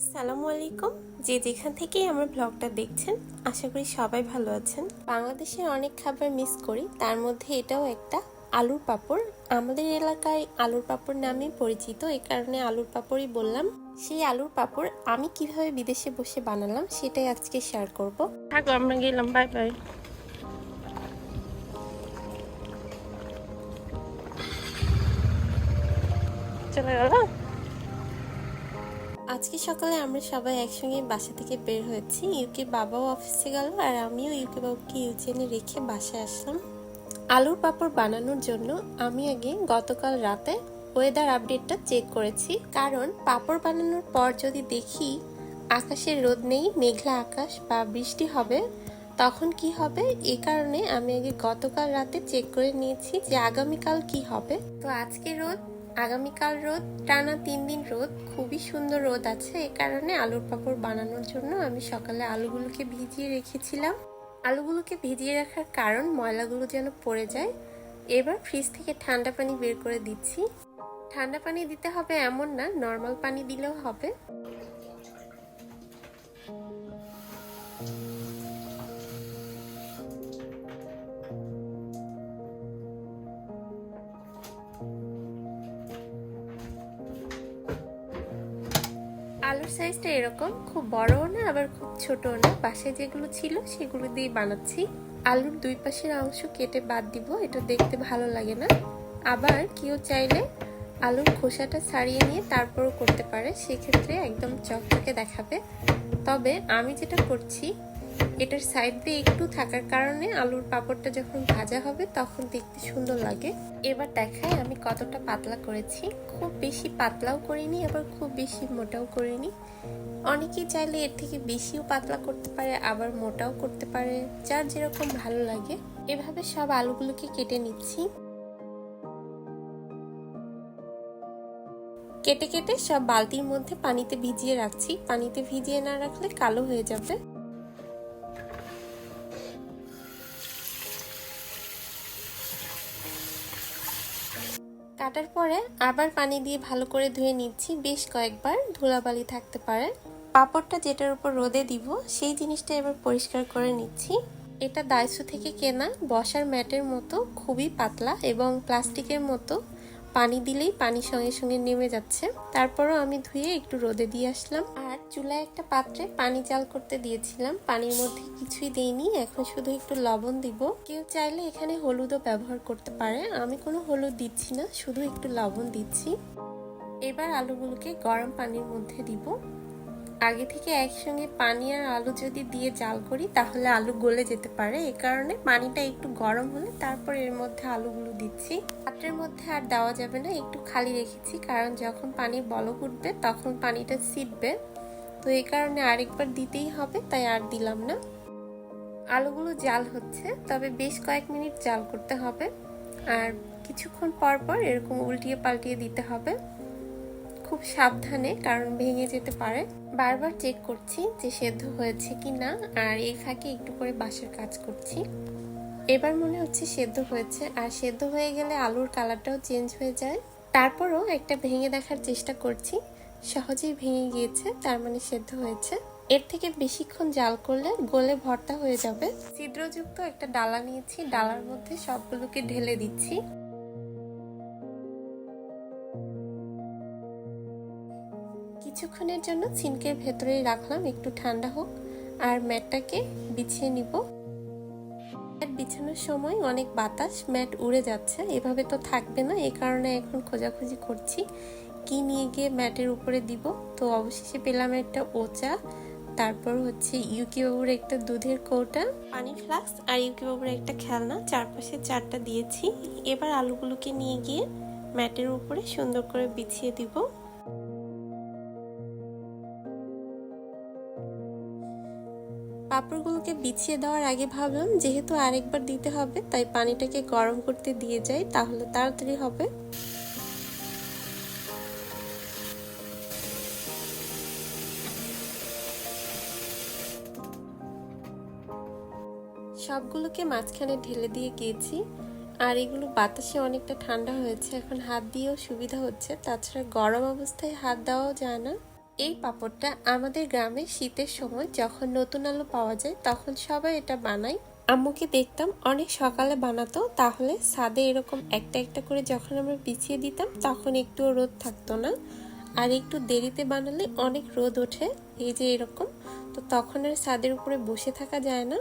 আসসালামু আলাইকুম। যে যেখান থেকেই আমার ব্লগটা দেখছেন, আশা করি সবাই ভালো আছেন। বাংলাদেশের অনেক খাবার মিস করি, তার মধ্যে এটাও একটা, আলুর পাপড়। আমাদের এলাকায় আলুর পাপড় নামে পরিচিত এই কারণে আলুর পাঁপড়ই বললাম। সেই আলুর পাঁপড় আমি কীভাবে বিদেশে বসে বানালাম, সেটাই আজকে শেয়ার করব। থাকো, আমরা গেলাম বাই বাই চলে গেল? আজকে সকালে আমরা সবাই একসঙ্গে বাসা থেকে বের হয়েছি। ইউকে বাবাও অফিসে গেল আর আমিও ইউকে বাবুকে ইউজেনে রেখে বাসায় আসলাম। আলুর পাপড় বানানোর জন্য আমি আগে গতকাল রাতে ওয়েদার আপডেটটা চেক করেছি। কারণ পাপড় বানানোর পর যদি দেখি আকাশের রোদ নেই, মেঘলা আকাশ বা বৃষ্টি হবে, তখন কি হবে? এ কারণে আমি আগে গতকাল রাতে চেক করে নিয়েছি যে আগামীকাল কি হবে। তো আজকে রোদ আগামীকাল রোদ, টানা তিন দিন রোদ, খুবই সুন্দর রোদ আছে। এ কারণে আলুর পাঁপড় বানানোর জন্য আমি সকালে আলুগুলোকে ভিজিয়ে রেখেছিলাম। আলুগুলোকে ভিজিয়ে রাখার কারণ ময়লাগুলো যেন পড়ে যায়। এবার ফ্রিজ থেকে ঠান্ডা পানি বের করে দিচ্ছি। ঠান্ডা পানি দিতে হবে এমন না, নর্মাল পানি দিলেও হবে। আলুর সাইজটা এরকম, খুব বড়ও না, আবার খুব ছোটও না। পাশে যেগুলো ছিল, সেগুলো দিয়ে বানাচ্ছি। আলুর দুই পাশের অংশ কেটে বাদ দিব, এটা দেখতে ভালো লাগে না। আবার কেউ চাইলে আলুর খোসাটা ছাড়িয়ে নিয়ে তারপরও করতে পারে, সেক্ষেত্রে একদম চকচকে দেখাবে। তবে আমি যেটা করছি এটার সাইড দিয়ে একটু থাকার কারণে আলুর পাঁপড়টা যখন ভাজা হবে তখন দেখতে সুন্দর লাগে। এবার দেখায় আমি কতটা পাতলা করেছি। খুব বেশি পাতলাও করিনি, আবার খুব বেশি মোটাও করিনি। অনেকেই চাইলে এর থেকে বেশিও পাতলা করতে পারে, আবার মোটাও করতে পারে, যার যেরকম ভালো লাগে। এভাবে সব আলুগুলোকে কেটে নিচ্ছি। কেটে কেটে সব বালতির মধ্যে পানিতে ভিজিয়ে রাখছি। পানিতে ভিজিয়ে না রাখলে কালো হয়ে যাবে। কাটার পরে আবার পানি দিয়ে ভালো করে ধুয়ে নিচ্ছি। বেশ কয়েকবার ধুলাবালি থাকতে পারে। পাপড়টা যেটার উপর রোদে দিব, সেই জিনিসটা এবার পরিষ্কার করে নিচ্ছি। এটা দায়সু থেকে কেনা, বসার ম্যাটের মতো, খুবই পাতলা এবং প্লাস্টিকের মতো। পানি দিলেই পানি সঙ্গে সঙ্গে নেমে যাচ্ছে। তারপরও আমি ধুয়ে একটু রোদে দিয়ে আসলাম। আর চুলায় একটা পাত্রে পানি জাল করতে দিয়েছিলাম। পানির মধ্যে কিছুই দেইনি, এখন শুধু একটু লবণ দিব। কেউ চাইলে এখানে হলুদও ব্যবহার করতে পারে। আমি কোনো হলুদ দিচ্ছি না, শুধু একটু লবণ দিচ্ছি। এবার আলুগুলোকে গরম পানির মধ্যে দিব। আগে থেকে একসঙ্গে পানি আর আলু যদি দিয়ে জাল করি, তাহলে আলু গলে যেতে পারে। এ কারণে পানিটা একটু গরম হলে তারপর এর মধ্যে আলুগুলো দিচ্ছি। পাত্রের মধ্যে আর দেওয়া যাবে না, একটু খালি রেখেছি, কারণ যখন পানির বলক উঠবে, তখন পানিটা ছিটবে। তো এই কারণে আরেকবার দিতেই হবে, তাই আর দিলাম না। আলুগুলো জাল হচ্ছে, তবে বেশ কয়েক মিনিট জাল করতে হবে। আর কিছুক্ষণ পর পর এরকম উল্টিয়ে পাল্টিয়ে দিতে হবে। খুব সাবধানে, কারণ ভেঙে যেতে পারে। বারবার চেক করছি যে সেদ্ধ হয়েছে কি না আর এই ফাঁকে একটু করে বাসার কাজ করছি। এবার মনে হচ্ছে সেদ্ধ হয়েছে, আর সেদ্ধ হয়ে গেলে আলুর কালারটাও চেঞ্জ হয়ে যায়। তারপরও একটা ভেঙে দেখার চেষ্টা করছি। সহজেই ভেঙে গিয়েছে, তার মানে সেদ্ধ হয়েছে। এর থেকে বেশিক্ষণ জাল করলে গলে ভর্তা হয়ে যাবে। ছিদ্রযুক্ত একটা ডালা নিয়েছি, ডালার মধ্যে সবগুলোকে ঢেলে দিচ্ছি। কিছুক্ষণের জন্য সিনকের ভেতরেই রাখলাম, একটু ঠান্ডা হোক। আর ম্যাটটাকে বিছিয়ে নিব। ম্যাট বিছানোর সময় অনেক বাতাস, ম্যাট উড়ে যাচ্ছে। এভাবে তো থাকবে না, এই কারণে এখন খোঁজাখুঁজি করছি কি নিয়ে গিয়ে ম্যাটের উপরে দিব। তো অবশেষে পেলাম একটা ওচা, তারপর হচ্ছে ইউকি বাবুর একটা দুধের কৌটা, পানি ফ্লাক্স আর ইউকি বাবুর একটা খেলনা। চারপাশে চারটা দিয়েছি। এবার আলুগুলোকে নিয়ে গিয়ে ম্যাটের উপরে সুন্দর করে বিছিয়ে দিব। পাঁপড়গুলোকে বিছিয়ে দেওয়ার আগে ভাবলাম, যেহেতু আরেকবার দিতে হবে, তাই পানিটাকে গরম করতে দিয়ে যাই, তাহলে তাড়াতাড়ি হবে। সবগুলোকে মাঝখানে ঢেলে দিয়ে গিয়েছি আর এগুলো বাতাসে অনেকটা ঠান্ডা হয়েছে, এখন হাত দিয়েও সুবিধা হচ্ছে, তাছাড়া গরম অবস্থায় হাত দেওয়াও যায় না। এই পাপড়টা আমাদের গ্রামে শীতের সময় যখন নতুন আলু পাওয়া যায়, তখন সবাই এটা বানায়। আম্মুকে দেখতাম, অনেক সকালে বানাতো, তাহলে ছাদে এরকম একটা একটা করে যখন আমরা বিছিয়ে দিতাম, তখন একটুও রোদ থাকতো না। আর একটু দেরিতে বানালে অনেক রোদ ওঠে, এই যে এরকম। তো তখন আর ছাদের উপরে বসে থাকা যায় না।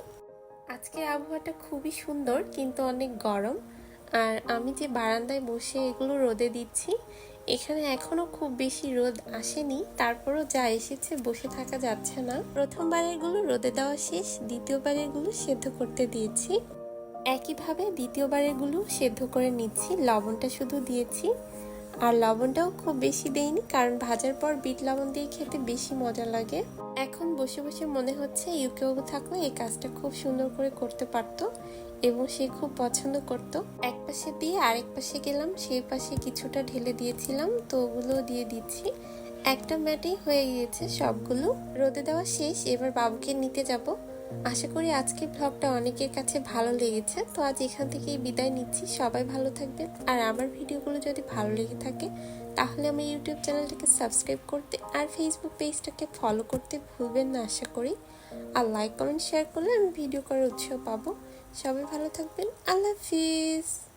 আজকের আবহাওয়াটা খুবই সুন্দর, কিন্তু অনেক গরম। আর আমি যে বারান্দায় বসে এগুলো রোদে দিচ্ছি এখানে এখনও খুব বেশি রোদ আসেনি, তারপরও যা এসেছে বসে থাকা যাচ্ছে না। প্রথমবারেরগুলো রোদে দেওয়া শেষ দ্বিতীয়বারেরগুলো সেদ্ধ করতে দিয়েছি। একইভাবে দ্বিতীয়বারেরগুলো সেদ্ধ করে নিচ্ছি, লবণটা শুধু দিয়েছি। আর লবণটাও খুব বেশি দেইনি, কারণ ভাজার পর বিট লবণ দিয়ে খেতে বেশি মজা লাগে। এখন বসে বসে মনে হচ্ছে ইউকেবাবু থাকলে এই কাজটা খুব সুন্দর করে করতে পারতো এবং সে খুব পছন্দ করত। এক পাশে দিয়ে আরেক পাশে গেলাম, সেই পাশে কিছুটা ঢেলে দিয়েছিলাম, তো ওগুলো দিয়ে দিচ্ছি। একটা ম্যাটেই হয়ে গিয়েছে সবগুলো। রোদে দেওয়া শেষ, এবার বাবুকে নিতে যাব। আশা করি আজকের ব্লগটা অনেকের কাছে ভালো লেগেছে। তো আজ এখান থেকেই বিদায় নিচ্ছি। সবাই ভালো থাকবেন। আর আমার ভিডিওগুলো যদি ভালো লেগে থাকে, তাহলে আমার ইউটিউব চ্যানেলটাকে সাবস্ক্রাইব করতে আর ফেসবুক পেজটাকে ফলো করতে ভুলবেন না, আশা করি। আর লাইক কমেন্ট শেয়ার করলে আমি ভিডিও করার উৎসাহ পাবো। সবাই ভালো থাকবেন। আল্লাহ হাফিজ।